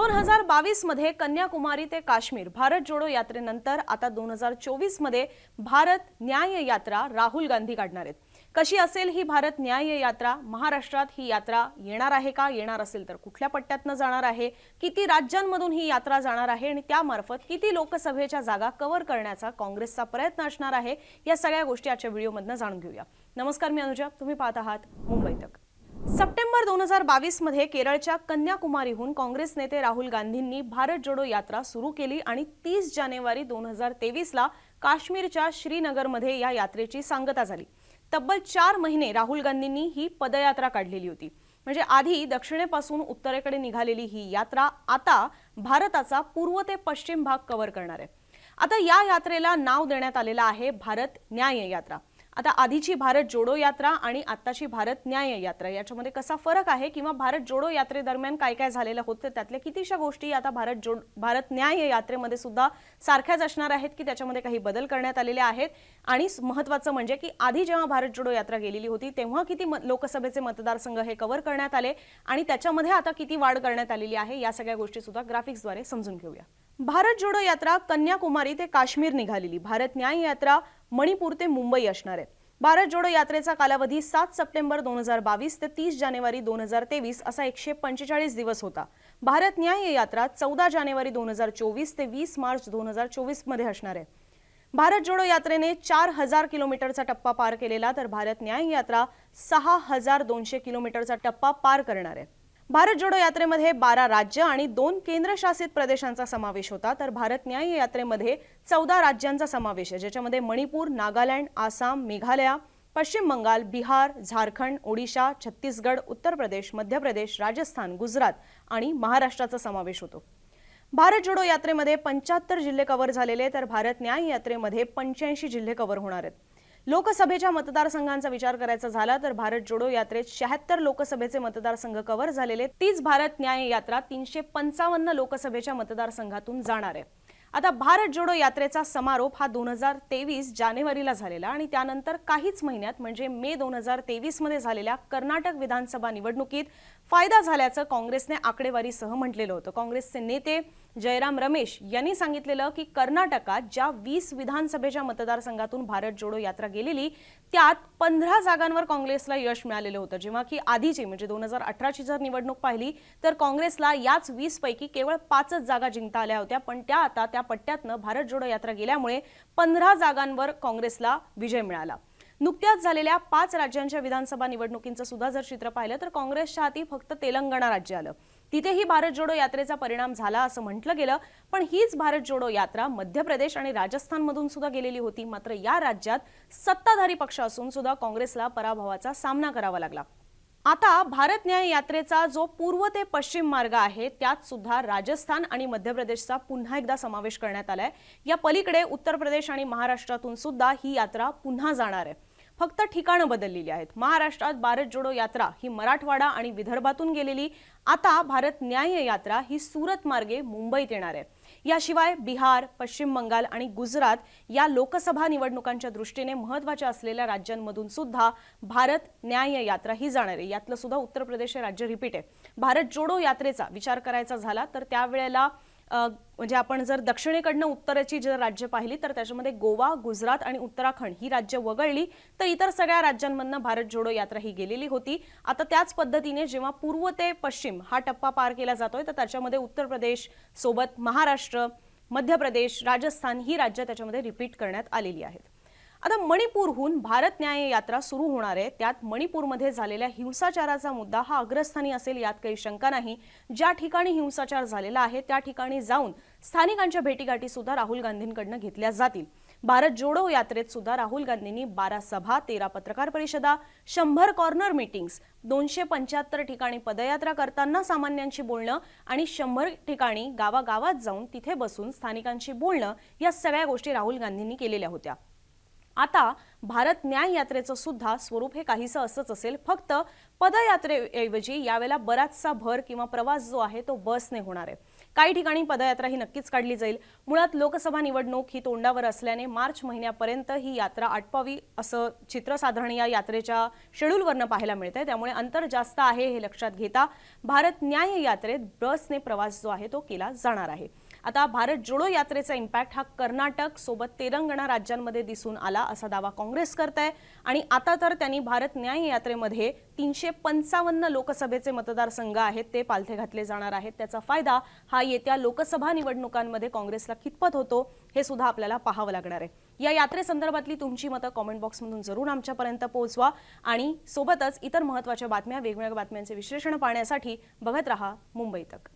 दोन हजार बावीसमध्ये कन्याकुमारी ते काश्मीर भारत जोडो यात्रेनंतर आता दोन हजार चोवीसमध्ये भारत न्याय यात्रा राहुल गांधी काढणार आहेत. कशी असेल ही भारत न्याय यात्रा? महाराष्ट्रात ही यात्रा येणार आहे का? येणार असेल तर कुठल्या पट्ट्यातनं जाणार आहे? किती राज्यांमधून ही यात्रा जाणार आहे? आणि त्यामार्फत किती लोकसभेच्या जागा कव्हर करण्याचा काँग्रेसचा प्रयत्न असणार आहे? या सगळ्या गोष्टी आजच्या व्हिडिओमधनं जाणून घेऊया. नमस्कार मी अनुजा. तुम्ही पाहत आहात मुंबई तक. सप्टेंबर दोन हजार बावीसमध्ये केरळच्या कन्याकुमारीहून काँग्रेस नेते राहुल गांधींनी भारत जोडो यात्रा सुरू केली आणि तीस जानेवारी दोन हजार तेवीसला काश्मीरच्या श्रीनगरमध्ये या यात्रेची सांगता झाली. तब्बल चार महिने राहुल गांधींनी ही पदयात्रा काढलेली होती. म्हणजे आधी दक्षिणेपासून उत्तरेकडे निघालेली ही यात्रा आता भारताचा पूर्व ते पश्चिम भाग कव्हर करणार आहे. आता या यात्रेला नाव देण्यात आलेलं आहे भारत न्याय यात्रा. आता आधीची भारत जोडो यात्रा आणि आत्ताची भारत न्याय यात्रा याच्यामध्ये कसा फरक आहे किंवा भारत जोडो यात्रेदरम्यान काय काय झालेलं होतं त्यातल्या कितीशा गोष्टी आता भारत जोड भारत न्याय यात्रेमध्ये सुद्धा सारख्याच असणार आहेत की त्याच्यामध्ये काही बदल करण्यात आलेले आहेत? आणि महत्वाचं म्हणजे की आधी जेव्हा भारत जोडो यात्रा गेलेली होती तेव्हा किती लोकसभेचे मतदारसंघ हे कव्हर करण्यात आले? आणि त्याच्यामध्ये आता किती वाढ करण्यात आलेली आहे? या सगळ्या गोष्टी सुद्धा ग्राफिक्सद्वारे समजून घेऊया. भारत जोडो यात्रा कन्याकुमारी ते काश्मीर निघालेली. भारत न्याय यात्रा मणिपूर ते मुंबई असणार आहे. भारत जोडो यात्रेचा कालावधी सात सप्टेंबर दोन हजार बावीस ते तीस जानेवारी दोन हजार तेवीस असा एकशे पंचेचाळीस दिवस होता. भारत न्याय यात्रा चौदा जानेवारी दोन हजार चोवीस ते वीस मार्च दोन हजार चोवीसमध्ये असणार आहे. भारत जोडो यात्रेने चार हजार किलोमीटरचा टप्पा पार केलेला तर भारत न्याय यात्रा सहा हजार दोनशे किलोमीटरचा टप्पा पार करणार आहे. भारत जोडो यात्रेमध्ये बारा राज्य आणि दोन केंद्रशासित प्रदेशांचा समावेश होता. तर भारत न्याय यात्रेमध्ये चौदा राज्यांचा समावेश आहे. ज्याच्यामध्ये मणिपूर नागालँड आसाम मेघालय पश्चिम बंगाल बिहार झारखंड ओडिशा छत्तीसगड उत्तर प्रदेश मध्य प्रदेश राजस्थान गुजरात आणि महाराष्ट्राचा समावेश होतो. भारत जोडो यात्रेमध्ये पंच्याहत्तर जिल्हे कव्हर झालेले तर भारत न्याय यात्रेमध्ये पंच्याऐंशी जिल्हे कव्हर होणार आहेत. लोकसभेच्या मतदारसंघांचा विचार करायचा झाला तर भारत जोडो यात्रेत शहात्तर लोकसभेचे मतदारसंघ कव्हर झालेले तीच भारत न्याय यात्रा तीनशे पंचावन्न लोकसभेच्या मतदारसंघातून जाणार आहे. आता भारत जोडो यात्रेचा समारोप हा दोन हजार तेवीस जानेवारीला झालेला आणि त्यानंतर काहीच महिन्यात म्हणजे मे दोन हजार तेवीसमध्ये झालेल्या कर्नाटक विधानसभा निवडणुकीत फायदा झाल्याचं काँग्रेसने आकडेवारीसह म्हटलेलं होतं. काँग्रेसचे नेते जयराम रमेश यांनी सांगितलेलं की कर्नाटकात ज्या वीस विधानसभेच्या मतदारसंघातून भारत जोडो यात्रा गेलेली त्यात पंधरा जागांवर काँग्रेसला यश मिळालेलं होतं. जेव्हा की आधीची म्हणजे दोन हजार अठराची जर निवडणूक पाहिली तर काँग्रेसला याच वीस पैकी केवळ पाचच जागा जिंकता आल्या होत्या. पण त्या आता त्या पट्ट्यातनं भारत जोडो यात्रा गेल्यामुळे पंधरा जागांवर काँग्रेसला विजय मिळाला. नुकत्याच झालेल्या पाच राज्यांच्या विधानसभा निवडणुकींचं सुद्धा जर चित्र पाहिलं तर काँग्रेसच्या हाती फक्त तेलंगणा राज्य आलं. तिथेही भारत जोडो यात्रेचा परिणाम झाला असं म्हटलं गेलं पण हीच भारत जोडो यात्रा मध्य प्रदेश आणि राजस्थानमधून सुद्धा गेलेली होती. मात्र या राज्यात सत्ताधारी पक्ष असून सुद्धा काँग्रेसला पराभवाचा सामना करावा लागला. आता भारत न्याय यात्रेचा जो पूर्व ते पश्चिम मार्ग आहे त्यात सुद्धा राजस्थान आणि मध्य प्रदेशचा पुन्हा एकदा समावेश करण्यात आलाय. या पलीकडे उत्तर प्रदेश आणि महाराष्ट्रातून सुद्धा ही यात्रा पुन्हा जाणार आहे. फक्त ठिकाणं बदललेली आहेत. महाराष्ट्रात भारत जोडो यात्रा ही मराठवाडा आणि विदर्भातून गेलेली आता भारत न्याय यात्रा ही सुरत मार्गे मुंबईत येणार आहे. याशिवाय बिहार पश्चिम बंगाल आणि गुजरात या लोकसभा निवडणुकांच्या दृष्टीने महत्त्वाच्या असलेल्या राज्यांमधून सुद्धा भारत न्याय यात्रा ही जाणार आहे. यातलं सुद्धा उत्तर प्रदेश हे राज्य रिपीट आहे. भारत जोडो यात्रेचा विचार करायचा झाला तर त्यावेळेला म्हणजे आपण जर दक्षिणेकडनं उत्तरेची जर राज्य पाहिली तर त्याच्यामध्ये गोवा गुजरात आणि उत्तराखंड ही राज्य वगळली तर इतर सगळ्या राज्यांमधनं भारत जोडो यात्रा ही गेलेली होती. आता त्याच पद्धतीने जेव्हा पूर्व ते पश्चिम हा टप्पा पार केला जातोय तर त्याच्यामध्ये उत्तर प्रदेश सोबत महाराष्ट्र मध्य प्रदेश राजस्थान ही राज्य त्याच्यामध्ये रिपीट करण्यात आलेली आहेत. आता मणिपूरहून भारत न्याय यात्रा सुरू होणार आहे. त्यात मणिपूरमध्ये झालेल्या हिंसाचाराचा मुद्दा हा अग्रस्थानी असेल यात काही शंका नाही. ज्या ठिकाणी हिंसाचार झालेला आहे त्या ठिकाणी जाऊन स्थानिकांच्या भेटीगाठी सुद्धा राहुल गांधींकडनं घेतल्या जातील. भारत जोडो यात्रेत सुद्धा राहुल गांधींनी बारा सभा तेरा पत्रकार परिषदा शंभर कॉर्नर मीटिंग्स दोनशे पंच्याहत्तर ठिकाणी पदयात्रा करताना सामान्यांशी बोलणं आणि शंभर ठिकाणी गावागावात जाऊन तिथे बसून स्थानिकांशी बोलणं या सगळ्या गोष्टी राहुल गांधींनी केलेल्या होत्या. आता भारत न्याय यात्रेचं सुद्धा स्वरूप हे काहीसं असंच असेल. फक्त पदयात्रेऐवजी यावेळेला बराचसा भर किंवा प्रवास जो आहे तो बसने होणार आहे. काही ठिकाणी पदयात्रा ही नक्कीच काढली जाईल. मुळात लोकसभा निवडणूक ही तोंडावर असल्याने मार्च महिन्यापर्यंत ही यात्रा आटपावी असं चित्र साधारण या यात्रेच्या शेड्यूलवरनं पाहायला मिळतंय. त्यामुळे अंतर जास्त आहे हे लक्षात घेता भारत न्याय यात्रेत बसने प्रवास जो आहे तो केला जाणार आहे. आता भारत जोडो यात्रेचा इम्पॅक्ट हा कर्नाटक सोबत तेलंगणा राज्यांमध्ये दिसून आला असा दावा काँग्रेस करत आहे आणि आता तर त्यांनी भारत न्याय यात्रेमध्ये तीनशे पंचावन्न लोकसभेचे मतदारसंघ आहेत ते पालथे घातले जाणार आहेत. त्याचा फायदा हा येत्या लोकसभा निवडणुकांमध्ये काँग्रेसला कितपत होतो हे सुद्धा आपल्याला पाहावं लागणार आहे. या यात्रेसंदर्भातली तुमची मतं कॉमेंट बॉक्समधून जरूर आमच्यापर्यंत पोहोचवा. आणि सोबतच इतर महत्त्वाच्या बातम्या वेगवेगळ्या बातम्यांचे विश्लेषण पाहण्यासाठी बघत रहा मुंबई तक.